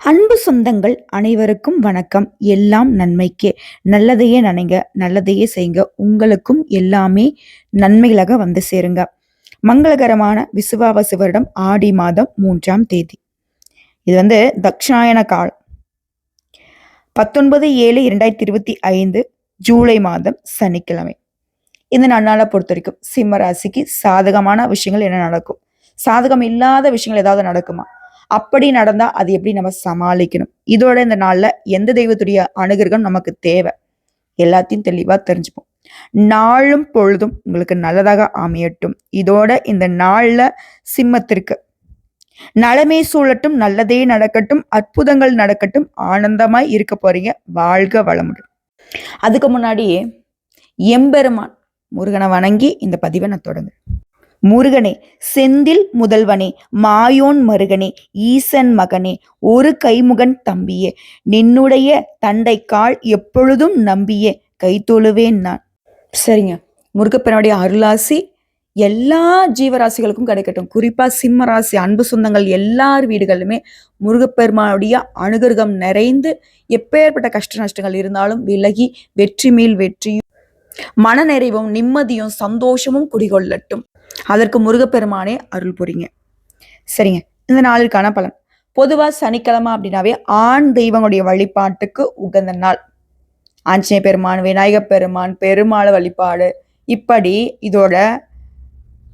அன்பு சொந்தங்கள் அனைவருக்கும் வணக்கம். எல்லாம் நன்மைக்கே. நல்லதையே நினைங்க நல்லதையே செய்யுங்க. உங்களுக்கும் எல்லாமே நன்மைகளாக வந்து சேருங்க. மங்களகரமான விசுவாவசு வருடம் ஆடி மாதம் மூன்றாம் தேதி. இது வந்து தக்ஷாயன காலம். பத்தொன்பது ஏழு இரண்டாயிரத்தி இருபத்தி ஐந்து ஜூலை மாதம் சனிக்கிழமை. இந்த நன்னாளை பொறுத்த வரைக்கும் சிம்ம ராசிக்கு சாதகமான விஷயங்கள் என்ன நடக்கும்? சாதகம் இல்லாத விஷயங்கள் ஏதாவது நடக்குமா? அப்படி நடந்தா அது எப்படி நம்ம சமாளிக்கணும்? இதோட இந்த நாள்ல எந்த தெய்வத்துடைய அனுகிரகம் நமக்கு தேவை? எல்லாத்தையும் தெளிவா தெரிஞ்சுப்போம். நாளும் பொழுதும் உங்களுக்கு நல்லதாக அமையட்டும். இதோட இந்த நாள்ல சிம்மத்திற்கு நலமே சூழட்டும் நல்லதே நடக்கட்டும் அற்புதங்கள் நடக்கட்டும் ஆனந்தமாய் இருக்க போறீங்க. வாழ்க வளமுடன். அதுக்கு முன்னாடியே எம்பெருமான் முருகனை வணங்கி இந்த பதிவை நான் தொடங்குறேன். முருகனே செந்தில் முதல்வனே மாயோன் மருகனே ஈசன் மகனே ஒரு கைமுகன் தம்பியே நின்னுடைய தண்டை கால் எப்பொழுதும் நம்பியே கை தொழுவேன் நான். சரிங்க. முருகப்பனுடைய அருளாசி எல்லா ஜீவராசிகளுக்கும் கிடைக்கட்டும். குறிப்பாக சிம்ம ராசி அன்பு சொந்தங்கள் எல்லார் வீடுகளிலுமே முருகப்பெருமானுடைய அனுகிரகம் நிறைந்து எப்பேற்பட்ட கஷ்ட நஷ்டங்கள் இருந்தாலும் விலகி வெற்றி மேல் வெற்றியும் மனநிறைவும் நிம்மதியும் சந்தோஷமும் குடிகொள்ளட்டும். அதற்கு முருகப்பெருமானே அருள் புரிங்க. சரிங்க. இந்த நாளிற்கான பலன். பொதுவாக சனிக்கிழமை அப்படின்னாவே ஆண் தெய்வங்களுடைய வழிபாட்டுக்கு உகந்த நாள். ஆஞ்சநேய பெருமான் விநாயகப் பெருமான் பெருமாள் வழிபாடு. இப்படி இதோட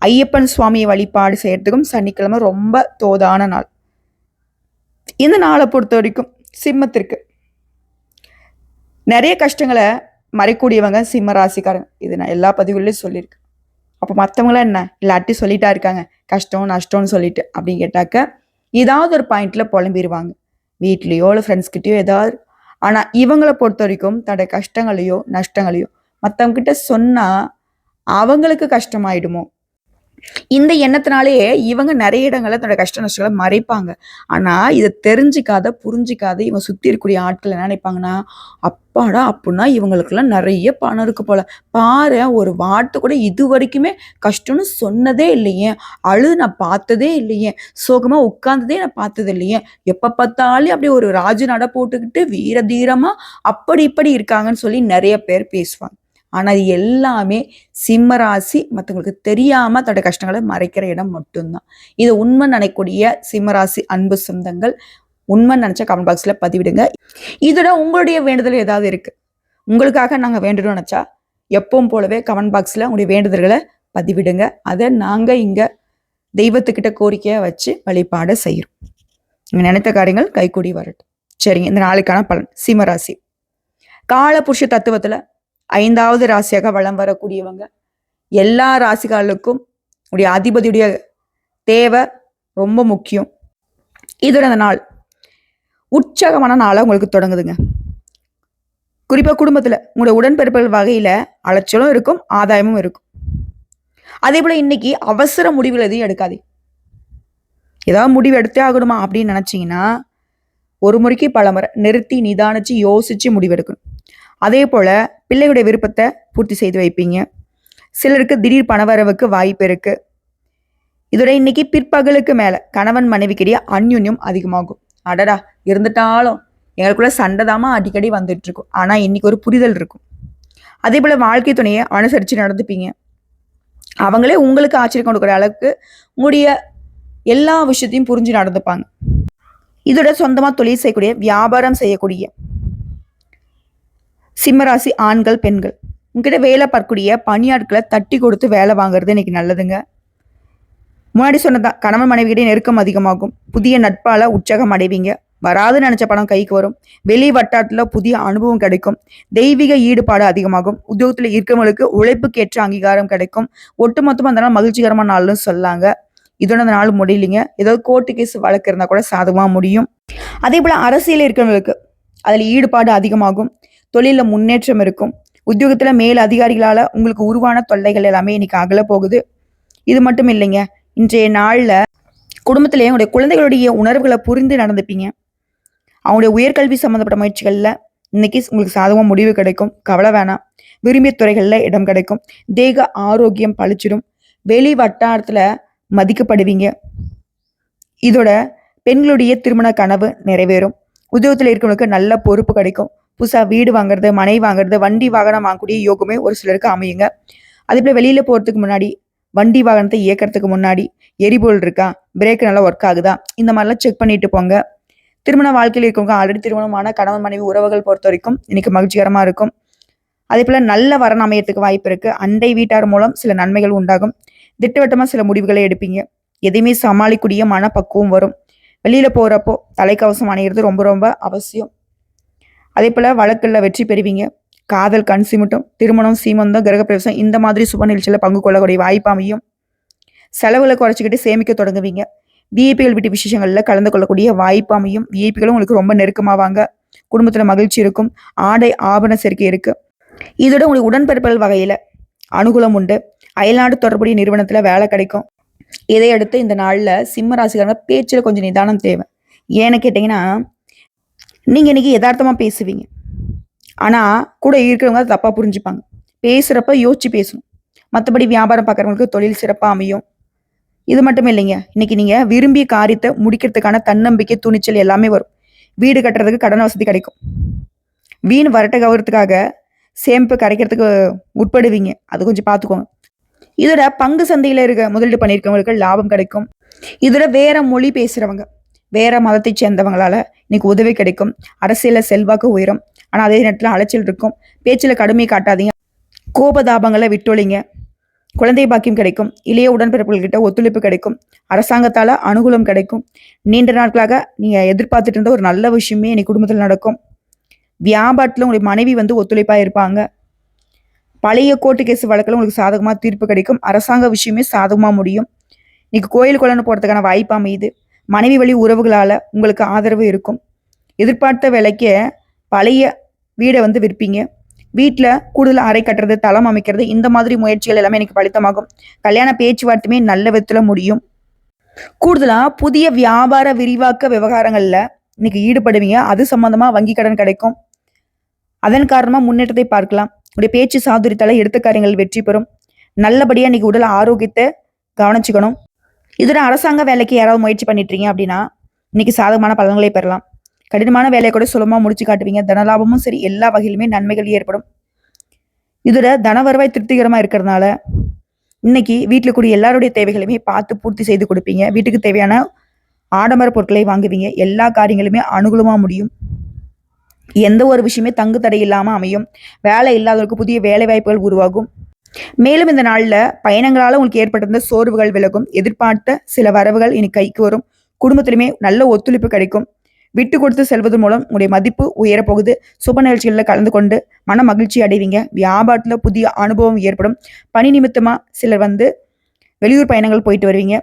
ஐயப்பன் சுவாமி வழிபாடு செய்யறதுக்கும் சனிக்கிழமை ரொம்ப தோதான நாள். இந்த நாளை பொறுத்த வரைக்கும் சிம்மத்திற்கு. நிறைய கஷ்டங்களை மறைக்கூடியவங்க சிம்ம ராசிக்காரங்க. இது நான் எல்லா பதிவுலையும் சொல்லியிருக்கேன். அப்போ மற்றவங்களாம் என்ன? இல்லாட்டி சொல்லிட்டா இருக்காங்க. கஷ்டம் நஷ்டம்னு சொல்லிட்டு அப்படின்னு கேட்டாக்க ஏதாவது ஒரு பாயிண்ட்ல புலம்பிடுவாங்க வீட்லேயோ இல்லை ஃப்ரெண்ட்ஸ்கிட்டயோ ஏதாவது. ஆனால் இவங்களை பொறுத்த வரைக்கும் தன்னோட கஷ்டங்களையோ நஷ்டங்களையோ மற்றவங்க கிட்ட அவங்களுக்கு கஷ்டமாயிடுமோ? இந்த எண்ணத்தினாலேயே இவங்க நிறைய இடங்களில் தன்னோட கஷ்ட நஷ்டங்களை மறைப்பாங்க. ஆனா இதை தெரிஞ்சுக்காத புரிஞ்சிக்காத இவங்க சுற்றி இருக்கக்கூடிய ஆட்கள் என்ன நினைப்பாங்கன்னா அப்பாடா அப்படின்னா இவங்களுக்கெல்லாம் நிறைய பணம் இருக்கு போல. பாரு ஒரு வார்த்தை கூட இது வரைக்குமே கஷ்டம்னு சொன்னதே இல்லையே. அழு நான் பார்த்ததே இல்லையே. சோகமா உட்காந்ததே நான் பார்த்தது இல்லையே. எப்போ பார்த்தாலும் அப்படியே ஒரு ராஜு நட போட்டுக்கிட்டு வீர தீரமாக அப்படி இப்படி இருக்காங்கன்னு சொல்லி நிறைய பேர் பேசுவாங்க. ஆனால் அது எல்லாமே சிம்மராசி மற்றவங்களுக்கு தெரியாமல் தன்னுடைய கஷ்டங்களை மறைக்கிற இடம் மட்டும்தான். இது உண்மை நினைக்கூடிய சிம்மராசி அன்பு சொந்தங்கள் உண்மை நினச்சா கமெண்ட் பாக்ஸில் பதிவிடுங்க. இதோட உங்களுடைய வேண்டுதல் ஏதாவது இருக்கு? உங்களுக்காக நாங்கள் வேண்டணும்னு நினைச்சா எப்பவும் போலவே கமெண்ட் பாக்ஸில் உங்களுடைய வேண்டுதல்களை பதிவிடுங்க. அதை நாங்கள் இங்கே தெய்வத்துக்கிட்ட கோரிக்கையை வச்சு வழிபாட செய்கிறோம் நீங்கள் நினைத்த காரியங்கள் கைகூடி வரட்டும். சரிங்க இந்த நாளைக்கான பலன் சிம்மராசி காலபுருஷ தத்துவத்தில் ஐந்தாவது ராசியாக வளம் வரக்கூடியவங்க. எல்லா ராசிகளுக்கும் உடைய அதிபதியுடைய தேவை ரொம்ப முக்கியம். இதோட அந்த நாள் உற்சாகமான நாளாக உங்களுக்கு தொடங்குதுங்க. குறிப்பாக குடும்பத்தில் உங்களுடைய உடன்பிறப்புகள் வகையில் அலைச்சலும் இருக்கும் ஆதாயமும் இருக்கும். அதே போல் இன்னைக்கு அவசர முடிவுகள் எதையும் எடுக்காதே. ஏதாவது முடிவு எடுத்தே ஆகணுமா அப்படின்னு நினச்சிங்கன்னா ஒரு முறைக்கு பல முறை நிறுத்தி நிதானிச்சு யோசித்து முடிவெடுக்கணும் அதே போல் பிள்ளையுடைய விருப்பத்தை பூர்த்தி செய்து வைப்பீங்க. சிலருக்கு திடீர் பணவரவுக்கு வாய்ப்பு இருக்கு. இதோட இன்னைக்கு பிற்பகலுக்கு மேலே கணவன் மனைவிக்கிடையே அந்யுன்யம் அதிகமாகும். அடடா இருந்துட்டாலும் எங்களுக்குள்ள சண்டை தாமா அடிக்கடி வந்துட்டு இருக்கும். இன்னைக்கு ஒரு புரிதல் இருக்கும். அதே போல் வாழ்க்கை துணையை அனுசரித்து நடந்துப்பீங்க. அவங்களே உங்களுக்கு ஆச்சரியம் கொடுக்குற அளவுக்கு உங்களுடைய எல்லா விஷயத்தையும் புரிஞ்சு நடந்துப்பாங்க. இதோட சொந்தமாக தொழில் செய்யக்கூடிய வியாபாரம் செய்யக்கூடிய சிம்மராசி ஆண்கள் பெண்கள். உங்ககிட்ட வேலை பார்க்கக்கூடிய பணியாட்களை தட்டி கொடுத்து வேலை வாங்குறது இன்னைக்கு நல்லதுங்க. முன்னாடி சொன்னதான் கணவன் மனைவியிடையே நெருக்கம் அதிகமாகும். புதிய நட்பால உற்சாகம் அடைவீங்க. வராது நினைச்ச பணம் கைக்கு வரும். வெளி வட்டாரத்தில் புதிய அனுபவம் கிடைக்கும். தெய்வீக ஈடுபாடு அதிகமாகும். உத்தியோகத்தில் இருக்கிறவங்களுக்கு உழைப்புக்கு உழைப்புக்கேற்ற அங்கீகாரம் கிடைக்கும். ஒட்டுமொத்தமாக அந்த நாள் மகிழ்ச்சிகரமான நாள்னு சொல்லாங்க. இதோட அந்த நாள் முடியலைங்க. ஏதாவது கோர்ட்டு கேஸ் வழக்கு இருந்தால் கூட சாதகமா முடியும். அதே போல் அரசியல் இருக்கிறவங்களுக்கு அதில் ஈடுபாடு அதிகமாகும். தொழிலில் முன்னேற்றம் இருக்கும். உத்தியோகத்தில் மேல் அதிகாரிகளால் உங்களுக்கு உருவான தொல்லைகள் எல்லாமே இன்னைக்கு அகல போகுது. இது மட்டும் இல்லைங்க. இன்றைய நாளில் குடும்பத்திலேயே உங்களுடைய குழந்தைகளுடைய உணர்வுகளை புரிந்து நடந்துப்பீங்க. அவங்களுடைய உயர்கல்வி சம்மந்தப்பட்ட முயற்சிகளில் இன்னைக்கு உங்களுக்கு சாதகமாக முடிவு கிடைக்கும். கவலை வேணாம். விரும்பிய துறைகளில் இடம் கிடைக்கும். தேக ஆரோக்கியம் பழிச்சிடும். வெளி வட்டாரத்தில் மதிக்கப்படுவீங்க. இதோட பெண்களுடைய திருமண கனவு நிறைவேறும். உத்தியோகத்தில் இருக்கிறவங்களுக்கு நல்ல பொறுப்பு கிடைக்கும். புதுசாக வீடு வாங்குறது மனை வாங்குறது வண்டி வாகனம் வாங்கக்கூடிய யோகமே ஒரு சிலருக்கு அமையுங்க. அதே போல் வெளியில் போகிறதுக்கு முன்னாடி வண்டி வாகனத்தை இயக்கிறதுக்கு முன்னாடி எரிபொருள் இருக்கா? பிரேக் நல்லா ஒர்க் ஆகுதா? இந்த மாதிரிலாம் செக் பண்ணிட்டு போங்க. திருமண வாழ்க்கையில் இருக்கவங்க ஆல்ரெடி திருமணமான கணவன் மனைவி உறவுகள் பொறுத்த வரைக்கும் இன்னைக்கு மகிழ்ச்சிகரமாக இருக்கும். அதே போல் நல்ல வரன் அமையத்துக்கு வாய்ப்பு இருக்குது அண்டை வீட்டார் மூலம் சில நன்மைகள் உண்டாகும். திட்டவட்டமாக சில முடிவுகளை எடுப்பீங்க. எதையுமே சமாளிக்கூடிய மனப்பக்குவம் வரும். வெளியில் போகிறப்போ தலைக்கவசம் அணிகிறது ரொம்ப ரொம்ப அவசியம். அதே போல் வழக்கில் வெற்றி பெறுவீங்க. காதல் கண் சிமிட்டும் திருமணம் சீமந்தம் கிரகப்பிரவேசம் இந்த மாதிரி சுப நிகழ்ச்சியில் பங்கு கொள்ளக்கூடிய வாய்ப்பு அமையும். செலவுகளை குறைச்சிக்கிட்டு சேமிக்க தொடங்குவீங்க. விஐபிகள் வீட்டு விசேஷங்களில் கலந்து கொள்ளக்கூடிய வாய்ப்பு அமையும். விஐபிகளும் உங்களுக்கு ரொம்ப நெருக்கமாவாங்க. குடும்பத்தில் மகிழ்ச்சி இருக்கும். ஆடை ஆபரண சேர்க்கை இருக்குது இதோட உங்களுக்கு உடன்பிறப்புகள் வகையில் அனுகூலம் உண்டு. அயல்நாடு தொடர்புடைய நிறுவனத்தில் வேலை கிடைக்கும். இதையடுத்து இந்த நாளில் சிம்ம ராசிக்காரங்க பேச்சில் கொஞ்சம் நிதானம் தேவை. ஏன்னு கேட்டிங்கன்னா நீங்கள் இன்றைக்கி யதார்த்தமாக பேசுவீங்க. ஆனால் கூட இருக்கிறவங்க அதை தப்பாக புரிஞ்சுப்பாங்க. பேசுகிறப்ப யோசிச்சு பேசணும். மற்றபடி வியாபாரம் பார்க்குறவங்களுக்கு தொழில் சிறப்பாக அமையும். இது மட்டும் இல்லைங்க. இன்னைக்கு நீங்கள் விரும்பிய காரியத்தை முடிக்கிறதுக்கான தன்னம்பிக்கை துணிச்சல் எல்லாமே வரும். வீடு கட்டுறதுக்கு கடன் வசதி கிடைக்கும். வீண் வரட்ட கவரத்துக்காக சேமிப்பு கிடைக்கிறதுக்கு உட்படுவீங்க. அது கொஞ்சம் பார்த்துக்கோங்க. இதோட பங்கு சந்தையில் இருக்க முதலீடு பண்ணியிருக்கவங்களுக்கு லாபம் கிடைக்கும். இதோட வேற மொழி பேசுகிறவங்க வேற மதத்தை சேர்ந்தவங்களால இன்னைக்கு உதவி கிடைக்கும். அரசியல செல்வாக்கு உயரும். ஆனா அதே நேரத்துல அலைச்சல் இருக்கும். பேச்சில் கடுமை காட்டாதீங்க. கோபதாபங்களை விட்டொழிங்க. குழந்தை பாக்கியம் கிடைக்கும். இளைய உடன்பிறப்புகள்கிட்ட ஒத்துழைப்பு கிடைக்கும். அரசாங்கத்தால அனுகூலம் கிடைக்கும். நீண்ட நாட்களாக நீங்க எதிர்பார்த்துட்டு இருந்த ஒரு நல்ல விஷயமே இன்னைக்கு குடும்பத்தில் நடக்கும். வியாபாரத்தில் உங்களுடைய மனைவி வந்து ஒத்துழைப்பா இருப்பாங்க. பழைய கோர்ட்டு கேஸ் வழக்கில் உங்களுக்கு சாதகமாக தீர்ப்பு கிடைக்கும். அரசாங்க விஷயமே சாதகமாக முடியும். இன்னைக்கு கோயில் குழந்தை போகிறதுக்கான வாய்ப்பு அமையுது. மனைவி வழி உறவுகளால் உங்களுக்கு ஆதரவு இருக்கும். எதிர்பார்த்த விலைக்கு பழைய வீடை வந்து விற்பீங்க. வீட்டில் கூடுதல் அறை கட்டுறது தளம் அமைக்கிறது இந்த மாதிரி முயற்சிகள் எல்லாமே எனக்கு பலித்தமாகும். கல்யாண பேச்சுவார்த்தையுமே நல்ல விதத்தில் முடியும். கூடுதலாக புதிய வியாபார விரிவாக்க விவகாரங்களில் இன்னைக்கு ஈடுபடுவீங்க. அது சம்மந்தமாக வங்கி கடன் கிடைக்கும். அதன் காரணமாக முன்னேற்றத்தை பார்க்கலாம். உடைய பேச்சு சாதுரித்தால எடுத்த காரியங்கள் வெற்றி பெறும். நல்லபடியாக இன்னைக்கு உடல் ஆரோக்கியத்தை கவனிச்சுக்கணும். இதில் அரசாங்க வேலைக்கு யாராவது முயற்சி பண்ணிட்டீங்க அப்படின்னா இன்னைக்கு சாதகமான பலன்களை பெறலாம். கடினமான வேலையை கூட சுலமாக முடிச்சு காட்டுவீங்க. தனலாபமும் சரி எல்லா வகையிலுமே நன்மைகள் ஏற்படும். இதோட தன வருவாய் திருப்திகரமா இருக்கிறதுனால இன்னைக்கு வீட்டில் கூடிய எல்லாருடைய தேவைகளையுமே பார்த்து பூர்த்தி செய்து கொடுப்பீங்க. வீட்டுக்கு தேவையான ஆடம்பர பொருட்களை வாங்குவீங்க. எல்லா காரியங்களுமே அனுகூலமா முடியும். எந்த ஒரு விஷயமே தங்கு தடை இல்லாமல் அமையும். வேலை இல்லாதவர்களுக்கு புதிய வேலை வாய்ப்புகள் உருவாகும். மேலும் இந்த நாளில் பயணங்களால் உங்களுக்கு ஏற்பட்டிருந்த சோர்வுகள் விலகும். எதிர்பார்த்த சில வரவுகள் இனி கைக்கு வரும். குடும்பத்திலுமே நல்ல ஒத்துழைப்பு கிடைக்கும். விட்டு கொடுத்து செல்வதன் மூலம் உங்களுடைய மதிப்பு உயரப்போகுது. சுப நிகழ்ச்சிகளில் கலந்து கொண்டு மன மகிழ்ச்சி அடைவீங்க. வியாபாரத்தில் புதிய அனுபவம் ஏற்படும். பணி நிமித்தமாக சிலர் வந்து வெளியூர் பயணங்கள் போயிட்டு வருவீங்க.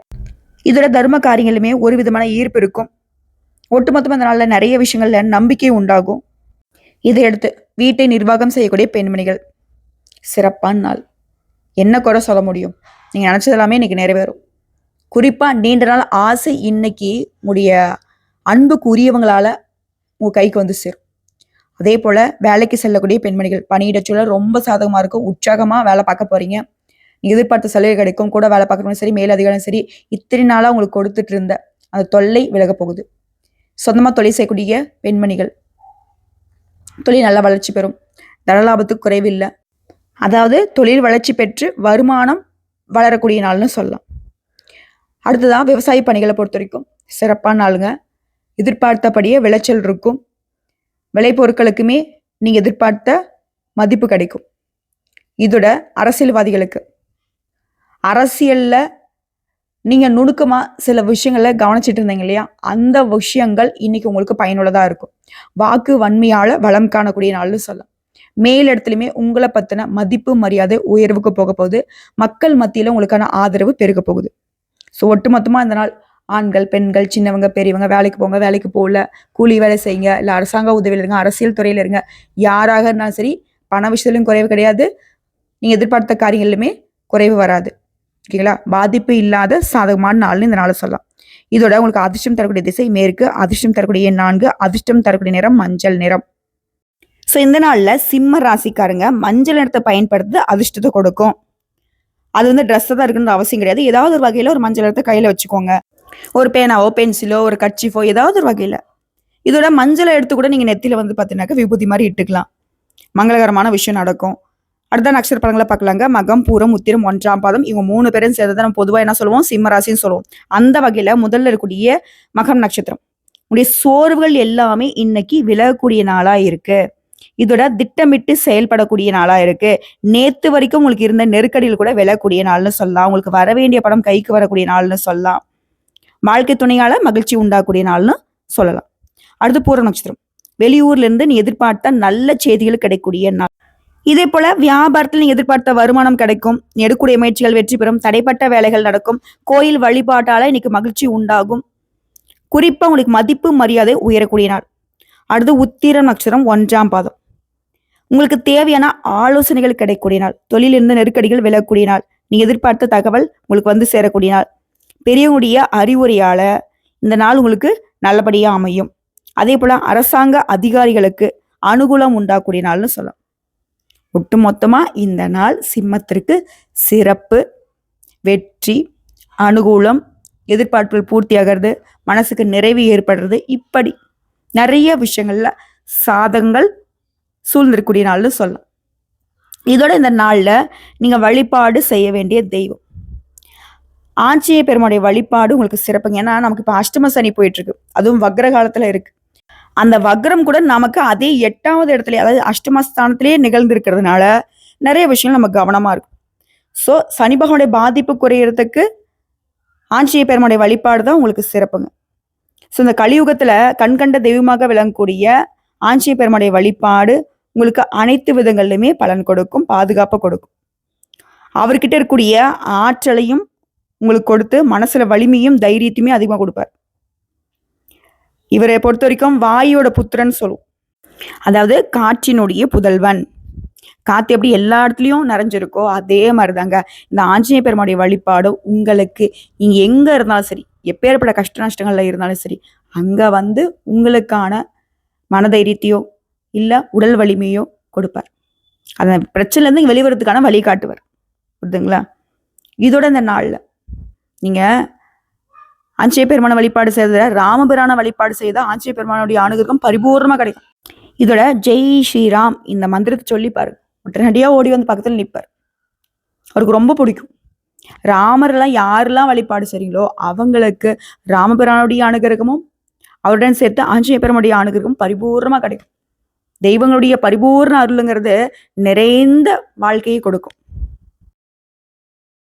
இதோட தர்ம காரியங்களுமே ஒரு விதமான ஈர்ப்பு இருக்கும். ஒட்டுமொத்தமாக இந்த நாளில் நிறைய விஷயங்களில் நம்பிக்கை உண்டாகும். இதையடுத்து வீட்டை நிர்வாகம் செய்யக்கூடிய பெண்மணிகள். சிறப்பான நாள். என்ன குறை சொல்ல முடியும்? நீங்கள் நினச்சது எல்லாமே இன்னைக்கு நிறைவேறும். குறிப்பாக நீண்ட நாள் ஆசை இன்னைக்கு உடைய அன்புக்கு உரியவங்களால் உங்க கைக்கு வந்து சேரும். அதே போல் வேலைக்கு செல்லக்கூடிய பெண்மணிகள் பணியிட சூழல் ரொம்ப சாதகமாக இருக்கும். உற்சாகமாக வேலை பார்க்க போகிறீங்க நீங்கள் எதிர்பார்த்த சலுகை கிடைக்கும். கூட வேலை பார்க்கறவங்க சரி மேலதிகாரம் சரி இத்தனை நாளாக உங்களுக்கு கொடுத்துட்டு இருந்த அந்த தொல்லை விலக போகுது. சொந்தமாக தொழில் செய்யக்கூடிய பெண்மணிகள் தொழில் நல்ல வளர்ச்சி பெறும். தனலாபத்துக்கு குறைவில்லை அதாவது தொழில் வளர்ச்சி பெற்று வருமானம் வளரக்கூடிய நாள்னு சொல்லலாம். அடுத்ததான் விவசாய பணிகளை பொறுத்த வரைக்கும் சிறப்பான நாளுங்க. எதிர்பார்த்தபடியே விளைச்சல் இருக்கும். விளைபொருட்களுக்குமே நீங்கள் எதிர்பார்த்த மதிப்பு கிடைக்கும். இதோட அரசியல்வாதிகளுக்கு. அரசியலில் நீங்கள் நுணுக்கமாக சில விஷயங்களை கவனிச்சிட்டு இருந்தீங்க இல்லையா? அந்த விஷயங்கள் இன்னைக்கு உங்களுக்கு பயனுள்ளதாக இருக்கும். வாக்கு வன்மையால் வளம் காணக்கூடிய நாள்னு சொல்லலாம். மேலிடத்துலையுமே உங்களை பத்தின மதிப்பு மரியாதை உயர்வுக்கு போக போகுது. மக்கள் மத்தியில உங்களுக்கான ஆதரவு பெருக போகுது. ஸோ ஒட்டுமொத்தமா இந்த நாள் ஆண்கள் பெண்கள் சின்னவங்க பெரியவங்க வேலைக்கு போங்க வேலைக்கு போகல கூலி வேலை செய்யுங்க இல்லை அரசாங்க உதவியில் இருங்க அரசியல் துறையில் இருங்க. யாராக இருந்தாலும் சரி பண விஷயத்திலும் குறைவு கிடையாது. நீங்கள் எதிர்பார்த்த காரியங்களிலுமே குறைவு வராது. ஓகேங்களா பாதிப்பு இல்லாத சாதகமான நாள்னு இந்த நாளை சொல்லலாம். இதோட உங்களுக்கு அதிர்ஷ்டம் தரக்கூடிய திசை மேற்கு அதிர்ஷ்டம் தரக்கூடிய நான்கு அதிர்ஷ்டம் தரக்கூடிய நிறம் மஞ்சள் நிறம். ஸோ இந்த நாளில் சிம்ம ராசிக்காரங்க மஞ்சள் நிறத்தை பயன்படுத்தி அதிர்ஷ்டத்தை கொடுக்கும். அது வந்து ட்ரெஸ்ஸை தான் இருக்குன்ற அவசியம் கிடையாது. ஏதாவது ஒரு வகையில் ஒரு மஞ்சள் நிறத்தை கையில் வச்சுக்கோங்க. ஒரு பேனாவோ பென்சிலோ ஒரு கட்சிஃபோ ஏதாவது ஒரு வகையில். இதோட மஞ்சளை எடுத்து கூட நீங்கள் நெத்தியில் வந்து பார்த்தீங்கன்னாக்கா விபூதி மாதிரி இட்டுக்கலாம். மங்களகரமான விஷயம் நடக்கும். அடுத்த நட்சத்திர படங்களை பார்க்கலாங்க. மகம் பூரம் உத்திரம் ஒன்றாம் பாதம் இவங்க மூணு பேரும் சேர்ந்து நம்ம பொதுவாக என்ன சொல்லுவோம்? சிம்மராசின்னு சொல்லுவோம். அந்த வகையில் முதல்ல இருக்கக்கூடிய மகம் நட்சத்திரம். உடைய சோர்வுகள் எல்லாமே இன்னைக்கு விலகக்கூடிய நாளாக இருக்குது இதோட திட்டமிட்டு செயல்படக்கூடிய நாளா இருக்கு. நேத்து வரைக்கும் உங்களுக்கு இருந்த நெருக்கடியில் கூட விலகக்கூடிய நாள்னு சொல்லலாம். உங்களுக்கு வர வேண்டிய படம் கைக்கு வரக்கூடிய நாள்னு சொல்லலாம். வாழ்க்கை துணையால மகிழ்ச்சி உண்டாகக்கூடிய நாள்னு சொல்லலாம். அடுத்து பூர நட்சத்திரம். வெளியூர்ல இருந்து நீ எதிர்பார்த்த நல்ல செய்திகள் கிடைக்கக்கூடிய நாள். இதே போல வியாபாரத்தில் நீ எதிர்பார்த்த வருமானம் கிடைக்கும். எடுக்கூடிய முயற்சிகள் வெற்றி பெறும். தடைப்பட்ட வேலைகள் நடக்கும். கோயில் வழிபாட்டால இன்னைக்கு மகிழ்ச்சி உண்டாகும். குறிப்பா உங்களுக்கு மதிப்பு மரியாதை உயரக்கூடிய நாள். அடுத்து உத்திர நட்சத்திரம் ஒன்றாம் பாதம். உங்களுக்கு தேவையான ஆலோசனைகள் கிடைக்கக்கூடிய நாள் தொழிலிருந்து நெருக்கடிகள் விலகக்கூடிய நாள் நீ எதிர்பார்த்த தகவல் உங்களுக்கு வந்து சேரக்கூடிய நாள் பெரியவங்களுடைய அறிவுரையால இந்த நாள் உங்களுக்கு நல்லபடியாக அமையும். அதே போல அரசாங்க அதிகாரிகளுக்கு அனுகூலம் உண்டாகக்கூடிய நாள்னு சொல்லலாம். ஒட்டு மொத்தமாக இந்த நாள் சிம்மத்திற்கு சிறப்பு வெற்றி அனுகூலம் எதிர்பார்ப்புகள் பூர்த்தியாகிறது மனசுக்கு நிறைவு ஏற்படுறது இப்படி நிறைய விஷயங்களில் சாதகங்கள் சூழ்ந்திருக்கக்கூடிய நாள்னு சொல்லலாம். இதோட இந்த நாளில் நீங்கள் வழிபாடு செய்ய வேண்டிய தெய்வம். ஆஞ்சநேய பெருமானுடைய வழிபாடு உங்களுக்கு சிறப்புங்க. ஏன்னா நமக்கு இப்போ அஷ்டம சனி போயிட்டுருக்கு. அதுவும் வக்ர காலத்தில் இருக்குது அந்த வக்ரம் கூட நமக்கு அதே எட்டாவது இடத்துல அதாவது அஷ்டமஸ்தானத்திலேயே நிகழ்ந்திருக்கிறதுனால நிறைய விஷயங்கள் நம்ம கவனமாக இருக்கும். ஸோ சனி பகவானுடைய பாதிப்பு குறையிறதுக்கு ஆஞ்சநேய பெருமானுடைய வழிபாடு தான் உங்களுக்கு சிறப்புங்க. ஸோ இந்த கலியுகத்தில் கண்கண்ட தெய்வமாக விளங்கக்கூடிய ஆஞ்சநேய பெருமாடைய வழிபாடு உங்களுக்கு அனைத்து விதங்கள்லையுமே பலன் கொடுக்கும் பாதுகாப்பை கொடுக்கும். அவர்கிட்ட இருக்கக்கூடிய ஆற்றலையும் உங்களுக்கு கொடுத்து மனசுல வலிமையும் தைரியத்தையுமே அதிகமாக கொடுப்பார். இவரை பொறுத்த வரைக்கும் வாயோட புத்திரன் சொல்லுவோம் அதாவது காற்றினுடைய புதல்வன். காற்று எப்படி எல்லா இடத்துலையும் நிறைஞ்சிருக்கோ அதே மாதிரி தாங்க இந்த ஆஞ்சநேய பெருமாடைய வழிபாடு உங்களுக்கு நீங்கள் எங்கே இருந்தாலும் சரி எப்பேற்பட்ட கஷ்ட நஷ்டங்களில் இருந்தாலும் சரி அங்கே வந்து உங்களுக்கான மனதைரியத்தையோ இல்லை உடல் வலிமையோ கொடுப்பார். அந்த பிரச்சனைலேருந்து வெளிவரத்துக்கான வழி காட்டுவார். புரிதுங்களா இதோட இந்த நாள்ல நீங்க ஆஞ்சநேய பெருமான வழிபாடு செய்த ராமபிரான வழிபாடு செய்தால் ஆஞ்சநேய பெருமானுடைய அனுகிரகம் பரிபூர்ணமா கிடைக்கும். இதோட ஜெய் ஸ்ரீராம் இந்த மந்திரத்தை சொல்லி பாரு. உடனடியாக ஓடி வந்து பக்கத்தில் நிற்பார் அவருக்கு ரொம்ப பிடிக்கும். ராமர்லாம் யாரெல்லாம் வழிபாடு செய்றீங்களோ அவங்களுக்கு ராமபிரானுடைய அனுகிரகமும் அவருடன் சேர்த்து ஆஞ்சநேய பெருமுடைய அனுகிரகம் பரிபூர்ணமாக கிடைக்கும். தெய்வங்களுடைய பரிபூர்ண அருளுங்கிறது நிறைந்த வாழ்க்கையை கொடுக்கும்.